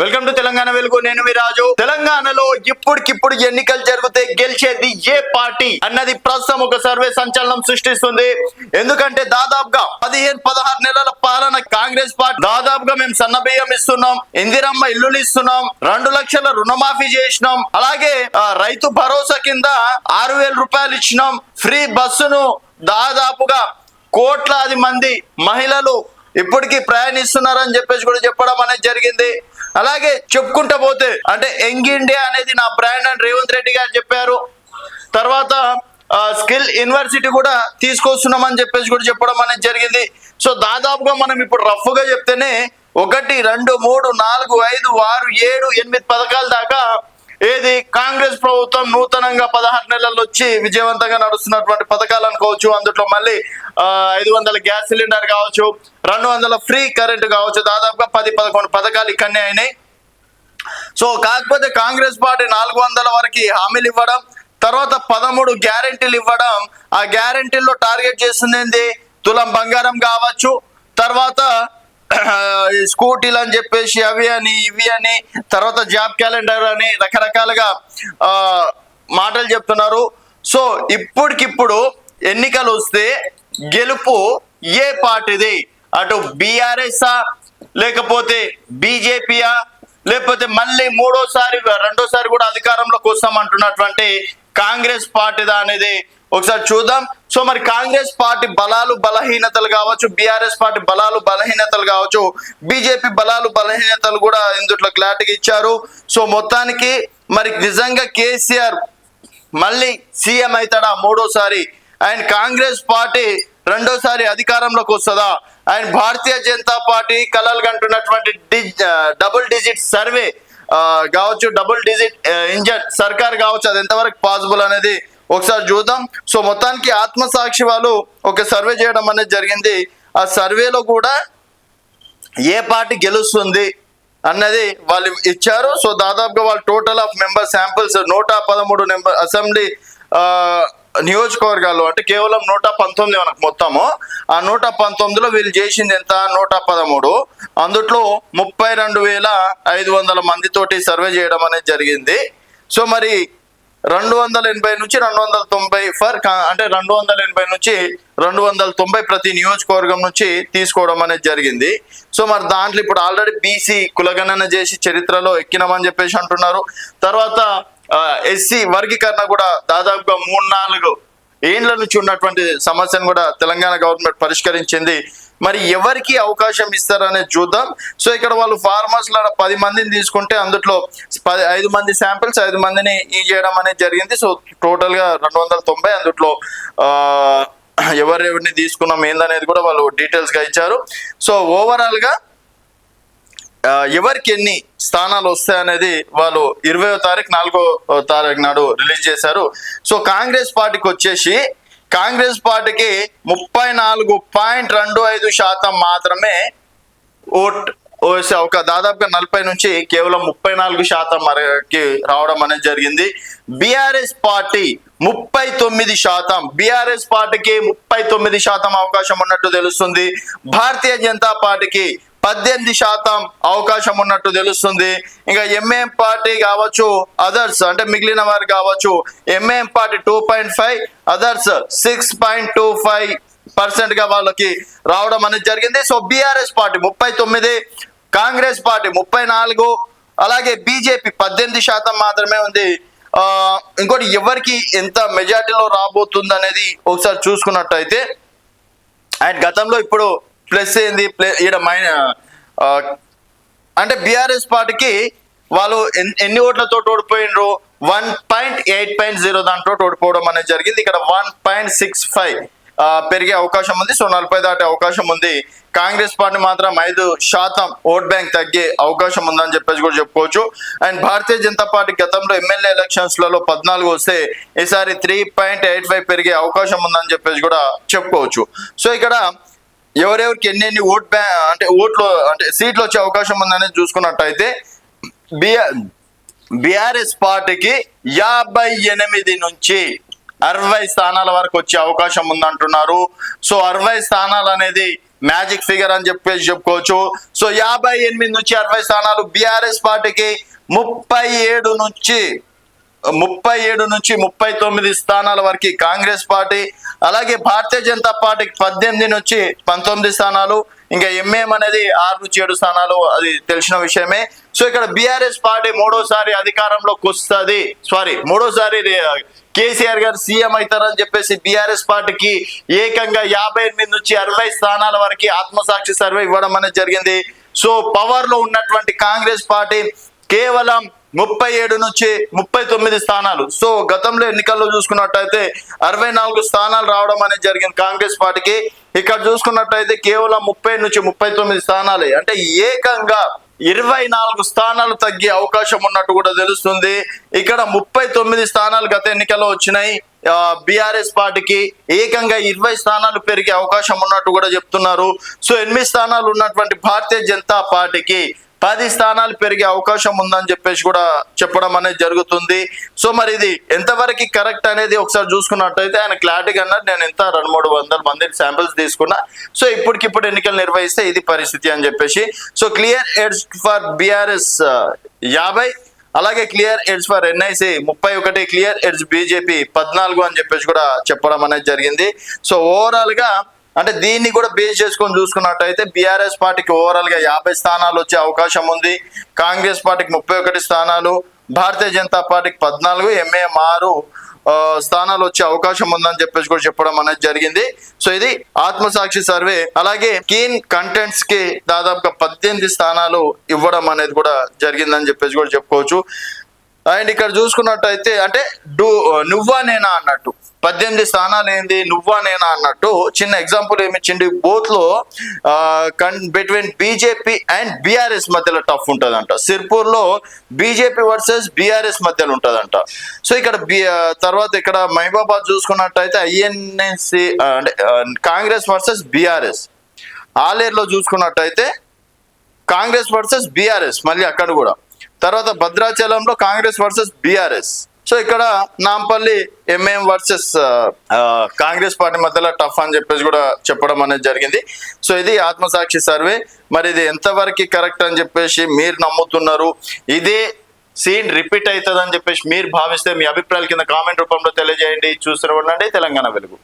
Welcome to Telangana వెలుగు. నేను మీ రాజు. తెలంగాణలో ఇప్పటికిప్పుడు ఎన్నికలు జరిగితే గెలిచేది ఏ పార్టీ అన్నది ప్రస్తుతం ఒక సర్వే సంచలనం సృష్టిస్తుంది. ఎందుకంటే దాదాపుగా పదిహేను పదహారు నెలల పాలన కాంగ్రెస్ పార్టీ. దాదాపుగా మేము సన్నబియ్యం ఇస్తున్నాం ఇందిరమ్మ ఇల్లులు ఇస్తున్నాం రెండు లక్షల రుణమాఫీ చేసినాం. అలాగే ఆ, రైతు భరోసా కింద ఆరు వేల రూపాయలు ఇచ్చినాం. ఫ్రీ బస్సును దాదాపుగా కోట్లాది మంది మహిళలు ఇప్పటికీ ప్రయాణిస్తున్నారని చెప్పేసి కూడా చెప్పడం అనేది జరిగింది. అలాగే చెప్పుకుంటా పోతే అంటే యంగ్ ఇండియా అనేది నా బ్రాండ్ అని రేవంత్ రెడ్డి గారు చెప్పారు. తర్వాత స్కిల్ యూనివర్సిటీ కూడా తీసుకొస్తున్నామని చెప్పేసి కూడా చెప్పడం అనేది జరిగింది. సో దాదాపుగా మనం ఇప్పుడు రఫ్గా చెప్తేనే ఒకటి రెండు మూడు నాలుగు ఐదు ఆరు ఏడు ఎనిమిది పథకాల దాకా ఏది? కాంగ్రెస్ ప్రభుత్వం నూతనంగా పదహారు నెలల్లో వచ్చి విజయవంతంగా నడుస్తున్నటువంటి పథకాలు అనుకోవచ్చు. అందులో మళ్ళీ ఐదు వందల గ్యాస్ సిలిండర్ కావచ్చు రెండు వందల ఫ్రీ కరెంట్ కావచ్చు. దాదాపుగా పది పదకొండు పథకాలు ఇక్కడనే అయినాయి. సో కాకపోతే కాంగ్రెస్ పార్టీ నాలుగు వందల వరకు హామీలు ఇవ్వడం తర్వాత పదమూడు గ్యారెంటీలు ఇవ్వడం ఆ గ్యారంటీల్లో టార్గెట్ చేసింది ఏంది? తులం బంగారం కావచ్చు. తర్వాత స్కూటీలు అని చెప్పేసి అవి అని ఇవి అని తర్వాత జాబ్ క్యాలెండర్ అని రకరకాలుగా మాటలు చెప్తున్నారు. సో ఇప్పటికిప్పుడు ఎన్నికలు వస్తే గెలుపు ఏ పార్టీది? అటు బీఆర్ఎస్ఆ లేకపోతే బీజేపీయా లేకపోతే మళ్ళీ మూడోసారి రెండోసారి కూడా అధికారంలోకి వస్తామంటున్నటువంటి కాంగ్రెస్ పార్టీదా అనేది ఒకసారి చూద్దాం. సో మరి కాంగ్రెస్ పార్టీ బలాలు బలహీనతలు కావచ్చు బీఆర్ఎస్ పార్టీ బలాలు బలహీనతలు కావచ్చు బీజేపీ బలాలు బలహీనతలు కూడా ఇందుట్లో క్లారిటీగా ఇచ్చారు. సో మొత్తానికి మరి నిజంగా కేసీఆర్ మళ్ళీ సీఎం అవుతాడా మూడోసారి? ఆయన కాంగ్రెస్ పార్టీ రెండోసారి అధికారంలోకి వస్తుందా? ఆయన భారతీయ జనతా పార్టీ కలలు కంటున్నటువంటి డబుల్ డిజిట్ సర్వే కావచ్చు డబుల్ డిజిట్ ఇంజన్ సర్కార్ కావచ్చు అది ఎంతవరకు పాసిబుల్ అనేది ఒకసారి చూద్దాం. సో మొత్తానికి ఆత్మసాక్షి వాళ్ళు ఒక సర్వే చేయడం అనేది జరిగింది. ఆ సర్వేలో కూడా ఏ పార్టీ గెలుస్తుంది అన్నది వాళ్ళు ఇచ్చారు. సో దాదాపుగా వాళ్ళు టోటల్ ఆఫ్ మెంబర్ శాంపిల్స్ నూట పదమూడు నెంబర్ అసెంబ్లీ నియోజకవర్గాలు అంటే కేవలం నూట పంతొమ్మిది మనకు మొత్తము. ఆ నూట పంతొమ్మిదిలో వీళ్ళు చేసింది ఎంత? నూట పదమూడు. అందుట్లో ముప్పై రెండు వేల ఐదు వందల మందితోటి సర్వే చేయడం అనేది జరిగింది. సో మరి రెండు వందల ఎనభై నుంచి రెండు వందల తొంభై ఫర్ అంటే రెండు వందల ఎనభై నుంచి రెండు వందల తొంభై ప్రతి నియోజకవర్గం నుంచి తీసుకోవడం అనేది జరిగింది. సో మరి దాంట్లో ఇప్పుడు ఆల్రెడీ బీసీ కులగణన చేసి చరిత్రలో ఎక్కినామని చెప్పేసి అంటున్నారు. తర్వాత ఎస్సీ వర్గీకరణ కూడా దాదాపుగా మూడు నాలుగు ఏండ్ల నుంచి ఉన్నటువంటి సమస్యను కూడా తెలంగాణ గవర్నమెంట్ పరిష్కరించింది. మరి ఎవరికి అవకాశం ఇస్తారనేది చూద్దాం. సో ఇక్కడ వాళ్ళు ఫార్మర్స్లో పది మందిని తీసుకుంటే అందులో పది ఐదు మంది శాంపిల్స్ ఐదు మందిని ఈ చేయడం అనేది జరిగింది. సో టోటల్గా రెండు వందల తొంభై అందులో ఎవరెవరిని తీసుకున్నాం ఏందనేది కూడా వాళ్ళు డీటెయిల్స్గా ఇచ్చారు. సో ఓవరాల్గా ఎవరికి ఎన్ని స్థానాలు వస్తాయనేది వాళ్ళు ఇరవయో తారీఖు నాలుగో తారీఖు నాడు రిలీజ్ చేశారు. సో కాంగ్రెస్ పార్టీకి వచ్చేసి కాంగ్రెస్ పార్టీకి ముప్పై నాలుగు పాయింట్ రెండు ఐదు శాతం మాత్రమే ఓట్ వేసే ఒక దాదాపుగా నలభై నుంచి కేవలం ముప్పై నాలుగు శాతం వరకు రావడం అనేది జరిగింది. బీఆర్ఎస్ పార్టీ ముప్పై తొమ్మిది శాతం బీఆర్ఎస్ పార్టీకి ముప్పై తొమ్మిది శాతం అవకాశం ఉన్నట్టు తెలుస్తుంది. భారతీయ జనతా పార్టీకి పద్దెనిమిది శాతం అవకాశం ఉన్నట్టు తెలుస్తుంది. ఇంకా ఎంఏఎం పార్టీ కావచ్చు అదర్స్ అంటే మిగిలిన వారు కావచ్చు MAM party two point five others six point two five పర్సెంట్గా వాళ్ళకి రావడం అనేది జరిగింది. సో బీఆర్ఎస్ పార్టీ ముప్పై తొమ్మిది కాంగ్రెస్ పార్టీ ముప్పై నాలుగు అలాగే బీజేపీ పద్దెనిమిది శాతం మాత్రమే ఉంది. ఆ, ఇంకోటి ఎవరికి ఎంత మెజార్టీలో రాబోతుంది అనేది ఒకసారి చూసుకున్నట్టయితే అండ్ గతంలో ఇప్పుడు ప్లస్ ఏంది? ప్లే ఈడ మైన అంటే బీఆర్ఎస్ పార్టీకి వాళ్ళు ఎన్ని ఓట్లతో ఓడిపోయినరు one point eight point zero దాంట్లో ఓడిపోవడం అనేది జరిగింది. ఇక్కడ వన్ పాయింట్ సిక్స్ ఫైవ్ పెరిగే అవకాశం ఉంది. సో నలభై దాటే అవకాశం ఉంది. కాంగ్రెస్ పార్టీ మాత్రం ఐదు శాతం ఓట్ బ్యాంక్ తగ్గే అవకాశం ఉందని చెప్పేసి కూడా చెప్పుకోవచ్చు. అండ్ భారతీయ జనతా పార్టీ గతంలో ఎమ్మెల్యే ఎలక్షన్స్లలో పద్నాలుగు వస్తే ఈసారి త్రీ పాయింట్ ఎయిట్ ఫైవ్ పెరిగే అవకాశం ఉందని చెప్పేసి కూడా చెప్పుకోవచ్చు. సో ఇక్కడ ఎవరెవరికి ఎన్ని ఓట్ బ్యా అంటే ఓట్లు అంటే సీట్లు వచ్చే అవకాశం ఉందనేది చూసుకున్నట్టయితే బిఆర్ బీఆర్ఎస్ పార్టీకి యాభై ఎనిమిది నుంచి అరవై స్థానాల వరకు వచ్చే అవకాశం ఉందంటున్నారు. సో అరవై స్థానాలు అనేది మ్యాజిక్ ఫిగర్ అని చెప్పేసి చెప్పుకోవచ్చు. సో యాభై ఎనిమిది నుంచి అరవై స్థానాలు బీఆర్ఎస్ పార్టీకి ముప్పై ఏడు నుంచి ముప్పై ఏడు నుంచి ముప్పై తొమ్మిది స్థానాల వరకు కాంగ్రెస్ పార్టీ అలాగే భారతీయ జనతా పార్టీకి పద్దెనిమిది నుంచి పంతొమ్మిది స్థానాలు ఇంకా ఎంఏం అనేది ఆరు నుంచి ఏడు స్థానాలు అది తెలిసిన విషయమే. సో ఇక్కడ బీఆర్ఎస్ పార్టీ మూడోసారి అధికారంలోకి వస్తుంది సారీ మూడోసారి కేసీఆర్ గారు సీఎం అవుతారని చెప్పేసి బీఆర్ఎస్ పార్టీకి ఏకంగా యాభై ఎనిమిది నుంచి అరవై స్థానాల వరకు ఆత్మసాక్షి సర్వే ఇవ్వడం అనేది జరిగింది. సో పవర్లో ఉన్నటువంటి కాంగ్రెస్ పార్టీ కేవలం ముప్పై ఏడు నుంచి ముప్పై తొమ్మిది స్థానాలు. సో గతంలో ఎన్నికల్లో చూసుకున్నట్టయితే అరవై నాలుగు స్థానాలు రావడం అనేది జరిగింది కాంగ్రెస్ పార్టీకి. ఇక్కడ చూసుకున్నట్టయితే కేవలం ముప్పై నుంచి ముప్పై తొమ్మిది స్థానాలే. అంటే ఏకంగా ఇరవై నాలుగు స్థానాలు తగ్గే అవకాశం ఉన్నట్టు కూడా తెలుస్తుంది. ఇక్కడ ముప్పై తొమ్మిది స్థానాలు గత ఎన్నికల్లో వచ్చినాయి. బీఆర్ఎస్ పార్టీకి ఏకంగా ఇరవై స్థానాలు పెరిగే అవకాశం ఉన్నట్టు కూడా చెప్తున్నారు. సో ఎనిమిది స్థానాలు ఉన్నటువంటి భారతీయ జనతా పార్టీకి పది స్థానాలు పెరిగే అవకాశం ఉందని చెప్పేసి కూడా చెప్పడం అనేది జరుగుతుంది. సో మరి ఇది ఎంతవరకు కరెక్ట్ అనేది ఒకసారి చూసుకున్నట్టయితే ఆయన క్లారిటీగా అన్నారు. నేను ఎంత రెండు మూడు వందల మంది శాంపిల్స్ తీసుకున్నా. సో ఇప్పటికిప్పుడు ఎన్నికలు నిర్వహిస్తే ఇది పరిస్థితి అని చెప్పేసి. So clear edge for BRS యాభై. అలాగే క్లియర్ ఎడ్స్ ఫర్ ఎన్ఐసి ముప్పై ఒకటి క్లియర్ ఎడ్స్ బీజేపీ పద్నాలుగు అని చెప్పేసి కూడా చెప్పడం అనేది జరిగింది. సో ఓవరాల్గా అంటే దీన్ని కూడా బేస్ చేసుకొని చూసుకున్నట్టయితే బీఆర్ఎస్ పార్టీకి ఓవరాల్గా యాభై స్థానాలు వచ్చే అవకాశం ఉంది. కాంగ్రెస్ పార్టీకి ముప్పై ఒకటి స్థానాలు భారతీయ జనతా పార్టీకి పద్నాలుగు ఎంఏఎం ఆరు స్థానాలు వచ్చే అవకాశం ఉందని చెప్పేసి కూడా చెప్పడం అనేది జరిగింది. సో ఇది ఆత్మసాక్షి సర్వే. అలాగే కీన్ కంటెంట్స్కి దాదాపుగా పద్దెనిమిది స్థానాలు ఇవ్వడం అనేది కూడా జరిగిందని చెప్పేసి కూడా చెప్పుకోవచ్చు. అండ్ ఇక్కడ చూసుకున్నట్టయితే అంటే డూ నువ్వా నేనా అన్నట్టు. పద్దెనిమిది స్థానాలు ఏంది నువ్వా నేనా అన్నట్టు. చిన్న ఎగ్జాంపుల్ ఏమి ఇచ్చింది బోత్లో కన్ బిట్వీన్ బీజేపీ అండ్ బీఆర్ఎస్ మధ్యలో టఫ్ ఉంటుందంట. సిర్పూర్లో బీజేపీ వర్సెస్ బీఆర్ఎస్ మధ్యలో ఉంటుందంట. సో ఇక్కడ బి తర్వాత ఇక్కడ మహిబాబాద్ చూసుకున్నట్టయితే ఐఎన్ఎస్సి అంటే కాంగ్రెస్ వర్సెస్ బీఆర్ఎస్ ఆలేరులో చూసుకున్నట్టయితే కాంగ్రెస్ వర్సెస్ బీఆర్ఎస్ మళ్ళీ అక్కడ కూడా. తర్వాత భద్రాచలంలో కాంగ్రెస్ వర్సెస్ బీఆర్ఎస్. సో ఇక్కడ Nampally MM versus Congress party మధ్యలో టఫ్ అని చెప్పేసి కూడా చెప్పడం అనేది జరిగింది. సో ఇది ఆత్మసాక్షి సర్వే. మరి ఇది ఎంతవరకు కరెక్ట్ అని చెప్పేసి మీరు నమ్ముతున్నారు? ఇదే సీన్ రిపీట్ అవుతుంది అని చెప్పేసి మీరు భావిస్తే మీ అభిప్రాయాల కింద కామెంట్ రూపంలో తెలియజేయండి. చూస్తూనే ఉండండి తెలంగాణ వెలుగు.